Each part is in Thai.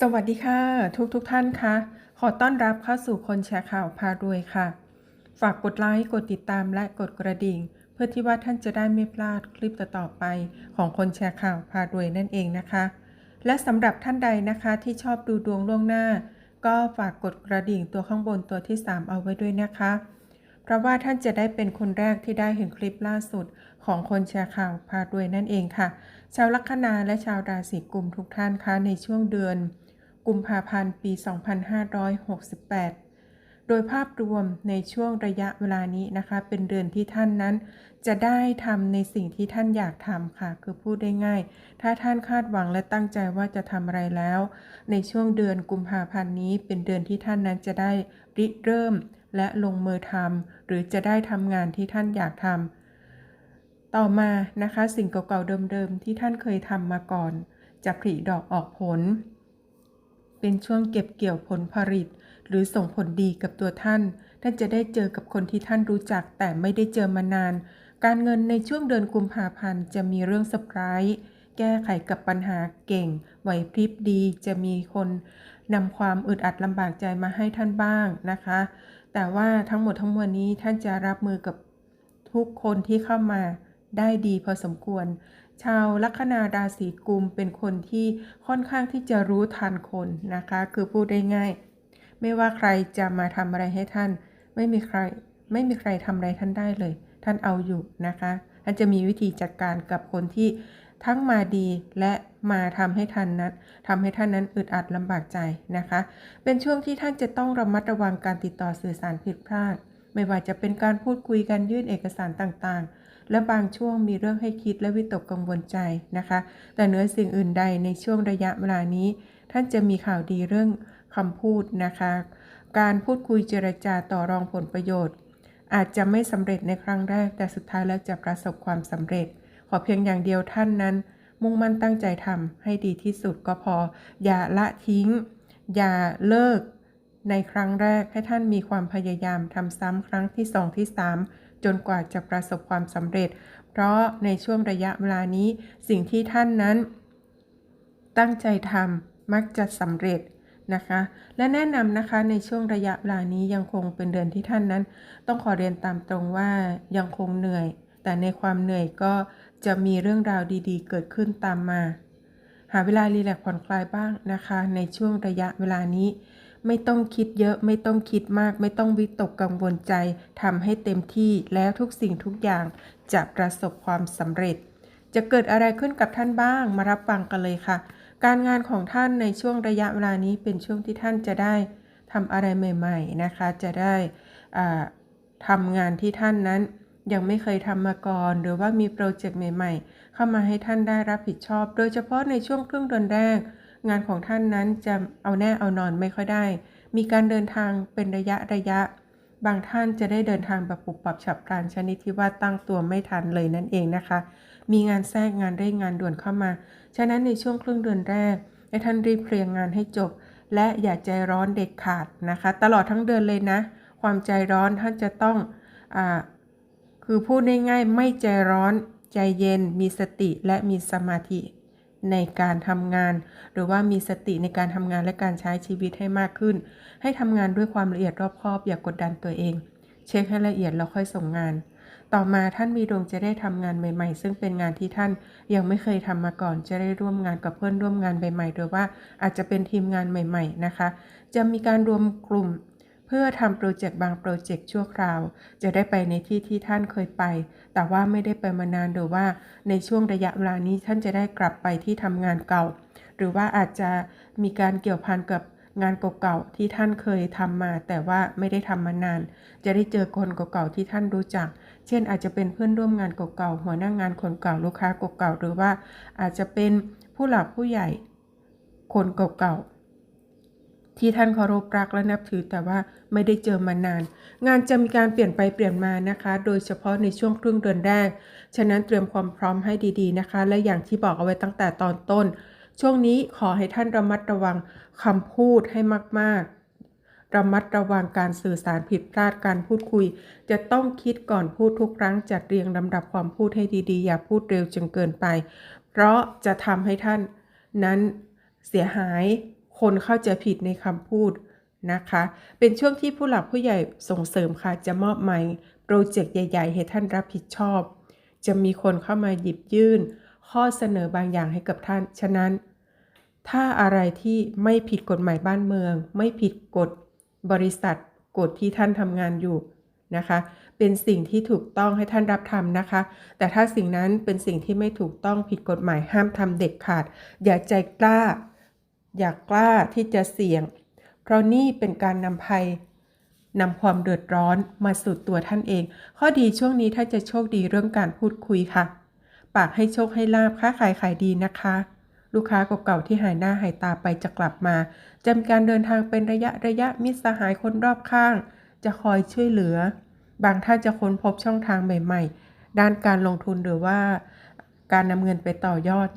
สวัสดีค่ะ ทุกทุกท่านคะ ขอต้อนรับเข้าสู่คนแชร์ข่าวพารวยค่ะ ฝากกดไลค์กดติดตามและกดกระดิ่ง เพื่อที่ว่าท่านจะได้ไม่พลาดคลิปต่อๆไป ของคนแชร์ข่าวพารวยนั่นเองนะคะ และสำหรับท่านใดนะคะที่ชอบดูดวงล่วงหน้า ก็ฝากกดกระดิ่งตัวข้างบนตัวที่ 3 เอาไว้ด้วยนะคะ เพราะว่าท่านจะได้เป็นคนแรกที่ได้เห็นคลิปล่าสุด ของคนแชร์ข่าวพารวยนั่นเองค่ะ ชาวลัคนาและชาวราศีกุมทุกท่านคะในช่วงเดือน กุมภาพันธ์ ปี 2568 โดยภาพรวมในช่วงระยะเวลานี้นะคะ เป็นเดือนที่ท่านนั้น จะได้ทำในสิ่งที่ท่านอยากทำค่ะ คือพูดได้ง่าย ถ้าท่านคาดหวังและตั้งใจว่าจะทำอะไรแล้ว ในช่วงเดือนกุมภาพันธ์นี้ เป็นเดือนที่ท่านนั้นจะได้ริเริ่มและลงมือทำหรือจะได้ทำงานที่ท่านอยากทำต่อมานะคะสิ่งเก่าๆเดิมๆที่ท่านเคยทำมาก่อน จะผลิดอกออกผล เป็นช่วงเก็บเกี่ยวผลผลิต หรือส่งผลดีกับตัวท่าน ท่านจะได้เจอกับคนที่ท่านรู้จักแต่ไม่ได้เจอมานาน การเงินในช่วงเดือนกุมภาพันธ์จะมีเรื่องเซอร์ไพรส์แก้ไขกับปัญหาเก่ง ไหวพริบดีจะมีคนนำความอึดอัดลำบากใจมาให้ท่านบ้างนะคะ แต่ว่าทั้งหมดทั้งมวลนี้ท่านจะรับมือกับทุกคนที่เข้ามาได้ดีพอสมควร ชาวลัคนาราศีกุมเป็นคนที่ค่อนข้างที่จะรู้ทันคนนะคะ คือพูดได้ง่าย ไม่ว่าใครจะมาทำอะไรให้ท่าน ไม่มีใครไม่มีใครทำอะไรท่านได้เลย ท่านเอาอยู่นะคะท่านจะมีวิธีจัดการกับคนที่ทั้งมาดีและมาทำให้ท่านนั้นทำให้ท่านนั้นอึดอัดลำบากใจนะคะ เป็นช่วงที่ท่านจะต้องระมัดระวังการติดต่อสื่อสารผิดพลาด ไม่ว่าจะเป็นการพูดคุยกันยื่นเอกสารต่างๆ และบางช่วงมีเรื่องให้คิดและวิตกกังวลใจนะคะ แต่เหนือสิ่งอื่นใดในช่วงระยะเวลานี้ ท่านจะมีข่าวดีเรื่องคำพูดนะคะ การพูดคุยเจรจาต่อรองผลประโยชน์ อาจจะไม่สำเร็จในครั้งแรก แต่สุดท้ายแล้วจะประสบความสำเร็จ ขอเพียงอย่างเดียวท่านนั้น มุ่งมั่นตั้งใจทำให้ดีที่สุดก็พอ อย่าละทิ้ง อย่าเลิก ในครั้งแรกให้ท่านมีความพยายามทำซ้ำครั้งที่สองที่สามจนกว่าจะประสบความสำเร็จ เพราะในช่วงระยะเวลานี้สิ่งที่ท่านนั้น ตั้งใจทำมักจะสำเร็จนะคะ และแนะนำนะคะในช่วงระยะเวลานี้ยังคงเป็นเดือนที่ท่านนั้น ต้องขอเรียนตามตรงว่ายังคงเหนื่อย แต่ในความเหนื่อยก็จะมีเรื่องราวดีๆ เกิดขึ้นตามมา หาเวลารีแลกผ่อนคลายบ้างนะคะ ในช่วงระยะเวลานี้ ไม่ต้องคิดเยอะไม่ต้องคิดมาก ไม่ต้องวิตกกังวลใจทำให้เต็มที่แล้วทุกสิ่งทุกอย่างจะประสบความสำเร็จ จะเกิดอะไรขึ้นกับท่านบ้างมารับฟังกันเลยค่ะ การงานของท่านในช่วงระยะเวลานี้เป็นช่วงที่ท่านจะได้ทำอะไรใหม่ ๆนะคะ จะได้ทำงานที่ท่านนั้นยังไม่เคยทำมาก่อน หรือว่ามีโปรเจกต์ใหม่ ๆ เข้ามาให้ท่านได้รับผิดชอบ โดยเฉพาะในช่วงครึ่งเดือนแรก งานของท่านนั้นจะเอาแน่เอานอนไม่ค่อยได้ มีการเดินทางเป็นระยะระยะ บางท่านจะได้เดินทางแบบปุบปับฉับพลันชนิดที่ว่าตั้งตัวไม่ทันเลยนั่นเองนะคะ มีงานแทรกงานเร่งงานด่วนเข้ามา ฉะนั้นในช่วงครึ่งเดือนแรกให้ท่านรีบเคลียร์งานให้จบ และอย่าใจร้อนเด็ดขาดนะคะ ตลอดทั้งเดือนเลยนะ ความใจร้อนท่านจะต้องอาคือพูดง่ายๆไม่ใจร้อนใจเย็น มีสติและมีสมาธิ ในการทำงาน หรือว่ามีสติในการทำงานและการใช้ชีวิตให้มากขึ้น ให้ทำงานด้วยความละเอียดรอบคอบ อย่ากกดดันตัวเอง เช็คให้ละเอียดแล้วค่อยส่งงาน ต่อมาท่านมีดวงจะได้ทำงานใหม่ ๆ ซึ่งเป็นงานที่ท่านยังไม่เคยทำมาก่อน จะได้ร่วมงานกับเพื่อนร่วมงานใหม่ๆหรือว่าอาจจะเป็นทีมงานใหม่ ๆ นะคะ จะมีการรวมกลุ่ม พื่อทำโปรเจกต์บางโปรเจกต์ชั่วคราว จะได้ไปในที่ที่ท่านเคยไป แต่ว่าไม่ได้ไปมานานหรือว่าในช่วงระยะเวลานี้ท่านจะได้กลับไปที่ทำงานเก่า หรือว่าอาจจะมีการเกี่ยวพันกับงานเก่าๆที่ท่านเคยทำมา แต่ว่าไม่ได้ทำมานาน จะได้เจอคนเก่าๆที่ท่านรู้จัก เช่น อาจจะเป็นเพื่อนร่วมงานเก่าๆหัวหน้างานคนเก่าลูกค้าเก่าๆหรือว่าอาจจะเป็นผู้หลักผู้ใหญ่คนเก่าๆ ที่ท่านเคารพรักและนับถือแต่ว่าไม่ได้เจอมานาน งานจะมีการเปลี่ยนไปเปลี่ยนมานะคะ โดยเฉพาะในช่วงครึ่งเดือนแรก ฉะนั้นเตรียมความพร้อมให้ดีๆนะคะ และอย่างที่บอกเอาไว้ตั้งแต่ตอนต้น ช่วงนี้ขอให้ท่านระมัดระวังคำพูดให้มากๆ ระมัดระวังการสื่อสารผิดพลาดการพูดคุย จะต้องคิดก่อนพูดทุกครั้งจัดเรียงลำดับความพูดให้ดีๆ อย่าพูดเร็วจนเกินไป เพราะจะทำให้ท่านนั้นเสียหาย คนเข้าใจผิดในคำพูดนะคะ เป็นช่วงที่ผู้หลักผู้ใหญ่ส่งเสริมค่ะ จะมอบหมายโปรเจกต์ใหญ่ ๆ ให้ท่านรับผิดชอบ จะมีคนเข้ามาหยิบยื่น ข้อเสนอบางอย่างให้กับท่าน ฉะนั้น ถ้าอะไรที่ไม่ผิดกฎหมายบ้านเมือง ไม่ผิดกฎบริษัทกฎที่ท่านทำงานอยู่นะคะ เป็นสิ่งที่ถูกต้องให้ท่านรับทำนะคะ แต่ถ้าสิ่งนั้นเป็นสิ่งที่ไม่ถูกต้องผิดกฎหมายห้ามทำเด็ดขาด อย่าใจกล้า อย่ากล้าที่จะเสี่ยง เพราะนี่เป็นการนำภัยนำความเดือดร้อนมาสู่ตัวท่านเอง ข้อดีช่วงนี้ท่าจะโชคดีเรื่องการพูดคุยค่ะ ปากให้โชคให้ลาบค้าขายขายดีนะคะ ลูกค้าเก่าๆที่หายหน้าหายตาไปจะกลับมาจะมีการเดินทางเป็นระยะระยะมิตรสหายคนรอบข้าง จะคอยช่วยเหลือ บางท่านจะค้นพบช่องทางใหม่ๆ ด้านการลงทุนหรือว่า การนำเงินไปต่อยอด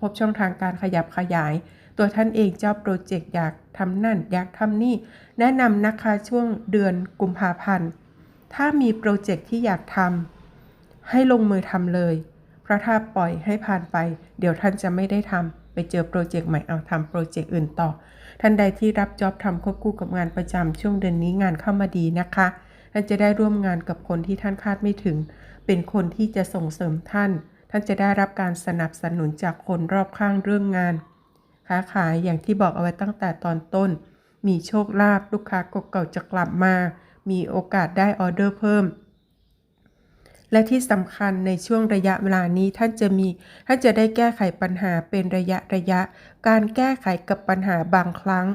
พบช่องทางการขยับขยาย ตัวท่านเองเจ้าโปรเจกต์อยากทำนั่น อยากทำนี่ แนะนำนะคะช่วงเดือนกุมภาพันธ์ ถ้ามีโปรเจกต์ที่อยากทำให้ลงมือทำเลย เพราะถ้าปล่อยให้ผ่านไป เดี๋ยวท่านจะไม่ได้ทำไปเจอโปรเจกต์ใหม่เอาทำโปรเจกต์อื่นต่อ ท่านใดที่รับจ็อบทำควบคู่กับงานประจำช่วงเดือนนี้งานเข้ามาดีนะคะท่านจะได้ร่วมงานกับคนที่ท่านคาดไม่ถึง เป็นคนที่จะส่งเสริมท่าน ท่านจะได้รับการสนับสนุนจากคนรอบข้างเรื่องงาน ค้าขายอย่างที่บอกเอาไว้ตั้งแต่ตอนต้น มีโชคลาภลูกค้าเก่าจะกลับมา มีโอกาสได้ออเดอร์เพิ่ม และที่สำคัญในช่วงระยะเวลานี้ท่านจะมีท่านจะได้แก้ไขปัญหาเป็นระยะระยะ การแก้ไขกับปัญหาบางครั้ง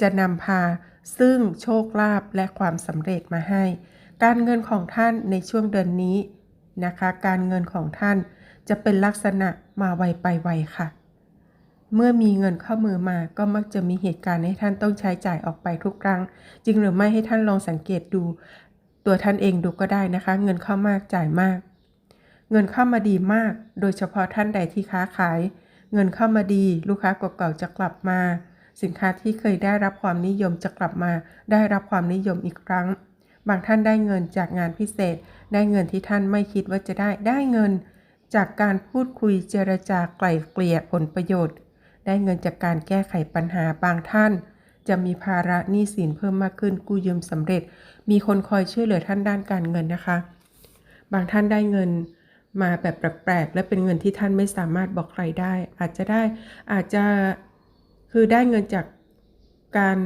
จะนำพา ซึ่งโชคลาภและความสำเร็จมาให้ การเงินของท่านในช่วงเดือนนี้นะคะ การเงินของท่านจะเป็นลักษณะมาไวไปไวค่ะ เมื่อมีเงินเข้ามือมาก็มักจะมีเหตุการณ์ให้ท่านต้องใช้จ่ายออกไปทุกครั้ง จริงหรือไม่ให้ท่านลองสังเกตดู ตัวท่านเองดูก็ได้นะคะ เงินเข้ามากจ่ายมาก เงินเข้ามาดีมาก โดยเฉพาะท่านใดที่ค้าขาย เงินเข้ามาดี ลูกค้าเก่าๆจะกลับมา สินค้าที่เคยได้รับความนิยมจะกลับมา ได้รับความนิยมอีกครั้ง บางท่านได้เงินจากงานพิเศษ ได้เงินที่ท่านไม่คิดว่าจะได้ได้เงิน จากการพูดคุยเจรจาไกล่เกลี่ยผลประโยชน์ ได้เงินจากการแก้ไขปัญหาบางท่าน จะมีภาระหนี้สินเพิ่มมากขึ้นกู้ยืมสำเร็จ มีคนคอยช่วยเหลือท่านด้านการเงินนะคะ บางท่านได้เงินมาแบบแปลกๆและเป็นเงินที่ท่านไม่สามารถบอกใครได้ อาจจะได้อาจจะคือได้เงินจากการ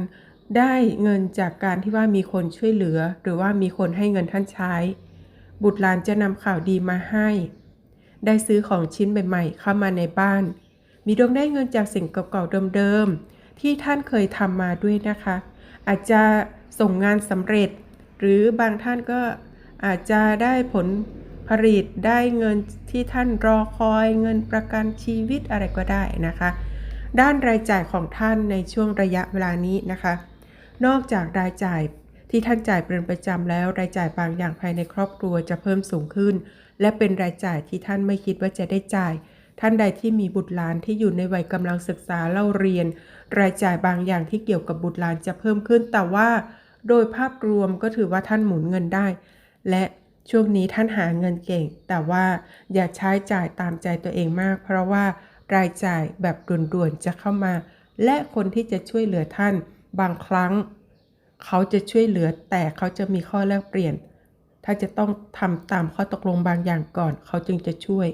ได้เงินจากการที่ว่ามีคนช่วยเหลือ หรือว่ามีคนให้เงินท่านใช้ บุตรหลานจะนำข่าวดีมาให้ ได้ซื้อของชิ้นใหม่ๆเข้ามาในบ้าน มีดวงได้เงินจากสิ่งเก่าๆเดิมๆที่ท่านเคยทำมาด้วยนะคะ อาจจะส่งงานสำเร็จ หรือบางท่านก็อาจจะได้ผลผลิตได้เงินที่ท่านรอคอยเงินประกันชีวิตอะไรก็ได้นะคะ ด้านรายจ่ายของท่านในช่วงระยะเวลานี้นะคะ นอกจากรายจ่ายที่ท่านจ่ายเป็นประจำแล้วรายจ่ายบางอย่างภายในครอบครัวจะเพิ่มสูงขึ้น และเป็นรายจ่ายที่ท่านไม่คิดว่าจะได้จ่าย ท่านใดที่มีบุตรหลานที่อยู่ในวัยกำลังศึกษาเล่าเรียน รายจ่ายบางอย่างที่เกี่ยวกับบุตรหลานจะเพิ่มขึ้น แต่ว่าโดยภาพรวมก็ถือว่าท่านหมุนเงินได้ และช่วงนี้ท่านหาเงินเก่ง แต่ว่าอย่าใช้จ่ายตามใจตัวเองมาก เพราะว่ารายจ่ายแบบด่วนๆจะเข้ามา และคนที่จะช่วยเหลือท่าน บางครั้ง เขาจะช่วยเหลือแต่เขาจะมีข้อแลกเปลี่ยน ถ้าจะต้องทำตามข้อตกลงบางอย่างก่อน เขาจึงจะช่วย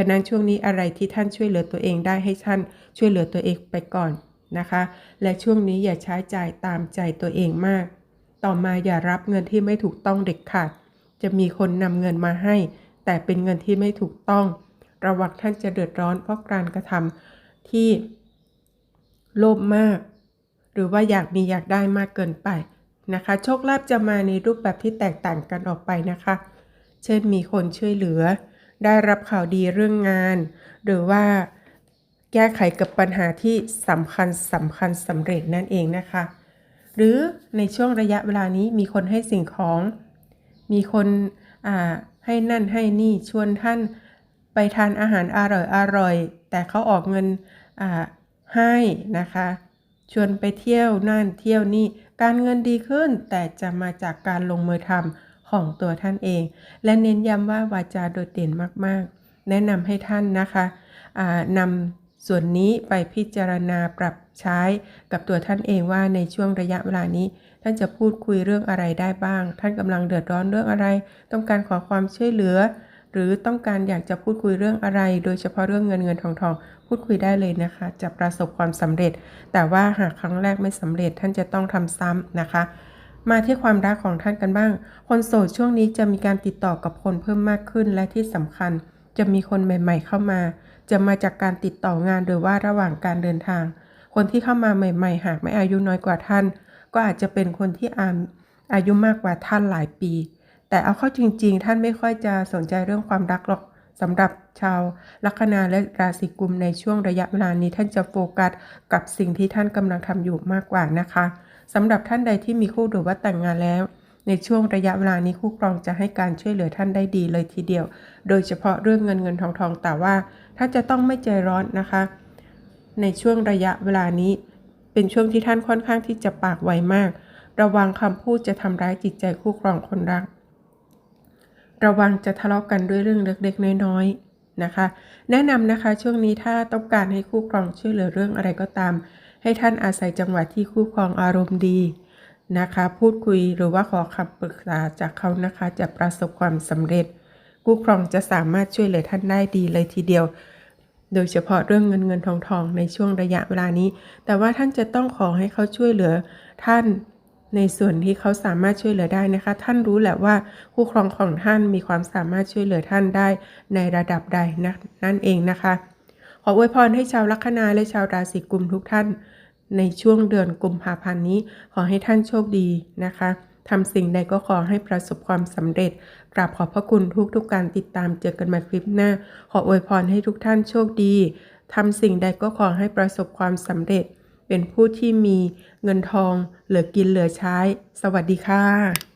ฉะนั้นช่วงนี้อะไรที่ท่านช่วยเหลือตัวเองได้ให้ท่านช่วยเหลือตัวเองไปก่อนนะคะ และช่วงนี้อย่าใช้จ่ายตามใจตัวเองมาก ต่อมาอย่ารับเงินที่ไม่ถูกต้องเด็ดขาด จะมีคนนำเงินมาให้ แต่เป็นเงินที่ไม่ถูกต้อง ระวังท่านจะเดือดร้อนเพราะการกระทำที่โลภมาก หรือว่าอยากมีอยากได้มากเกินไปนะคะ โชคลาภจะมาในรูปแบบที่แตกต่างกันออกไปนะคะ เช่นมีคนช่วยเหลือ ได้รับข่าวดีเรื่องงาน หรือว่าแก้ไขกับปัญหาที่สำคัญสำคัญสำเร็จนั่นเองนะคะ หรือในช่วงระยะเวลานี้มีคนให้สิ่งของ มีคนให้นั่นให้นี่ชวนท่านไปทานอาหารอร่อยอร่อย แต่เขาออกเงินให้นะคะ ชวนไปเที่ยวนั่นเที่ยวนี่การเงินดีขึ้นแต่จะมาจากการลงมือทำ ของตัวท่านเอง และเน้นย้ำว่าวาจาโดดเด่นมากๆ แนะนำให้ท่านนะคะอ่านส่วนนี้ไปพิจารณาปรับใช้กับตัวท่านเองว่าในช่วงระยะเวลานี้ ท่านจะพูดคุยเรื่องอะไรได้บ้าง ท่านกำลังเดือดร้อนเรื่องอะไร ต้องการขอความช่วยเหลือ หรือต้องการอยากจะพูดคุยเรื่องอะไร โดยเฉพาะเรื่องเงินเงินทองทองพูดคุยได้เลยนะคะ จะประสบความสำเร็จ แต่ว่าหากครั้งแรกไม่สำเร็จท่านจะต้องทำซ้ำนะคะ มาที่ความรักของท่านกันบ้าง คนโสดช่วงนี้จะมีการติดต่อกับคนเพิ่มมากขึ้นและที่สำคัญ จะมีคนใหม่ ๆ เข้ามา จะมาจากการติดต่องานหรือว่าระหว่างการเดินทาง คนที่เข้ามาใหม่ ๆ หากไม่อายุน้อยกว่าท่าน ก็อาจจะเป็นคนที่อาอายุมากกว่าท่านหลายปี แต่เอาเข้าจริง ๆ ท่านไม่ค่อยจะสนใจเรื่องความรักหรอกสำหรับชาวลัคนาและราศีกุมในช่วงระยะเวลานี้ท่านจะโฟกัสกับสิ่งที่ท่านกำลังทำอยู่มากกว่านะคะ สำหรับท่านใดที่มีคู่หรือว่าแต่งงานแล้ว ในช่วงระยะเวลานี้คู่ครองจะให้การช่วยเหลือท่านได้ดีเลยทีเดียว โดยเฉพาะเรื่องเงินเงินทองทองแต่ว่าถ้านจะต้องไม่ใจร้อนนะคะ ในช่วงระยะเวลานี้ เป็นช่วงที่ท่านค่อนข้างที่จะปากไวมาก ระวังคำพูดจะทำร้ายจิตใจคู่ครองคนรัก ระวังจะทะเลาะกันด้วยเรื่องเล็กๆน้อยๆนะคะ แนะนำนะคะช่วงนี้ถ้าต้องการให้คู่ครองช่วยเหลือเรื่องอะไรก็ตาม ให้ท่านอาศัยจังหวะที่คู่ครองอารมณ์ดีนะคะ พูดคุยหรือว่าขอคำปรึกษาจากเขานะคะ จะประสบความสำเร็จ คู่ครองจะสามารถช่วยเหลือท่านได้ดีเลยทีเดียว โดยเฉพาะเรื่องเงินเงินทองทองในช่วงระยะเวลานี้ แต่ว่าท่านจะต้องขอให้เขาช่วยเหลือท่านในส่วนที่เขาสามารถช่วยเหลือได้นะคะ ท่านรู้แหละว่าคู่ครองของท่านมีความสามารถช่วยเหลือท่านได้ในระดับใดนะนั่นเองนะคะ ขออวยพรให้ชาวลัคนาและชาวราศีกุมทุกท่าน ในช่วงเดือนกุมภาพันธ์นี้ ขอให้ท่านโชคดีนะคะทำสิ่งใดก็ขอให้ประสบความสำเร็จ กราบขอบพระคุณทุกทุกการติดตามเจอกันใหม่คลิปหน้า ขออวยพรให้ทุกท่านโชคดีทำสิ่งใดก็ขอให้ประสบความสำเร็จ เป็นผู้ที่มีเงินทอง เหลือกินเหลือใช้ สวัสดีค่ะ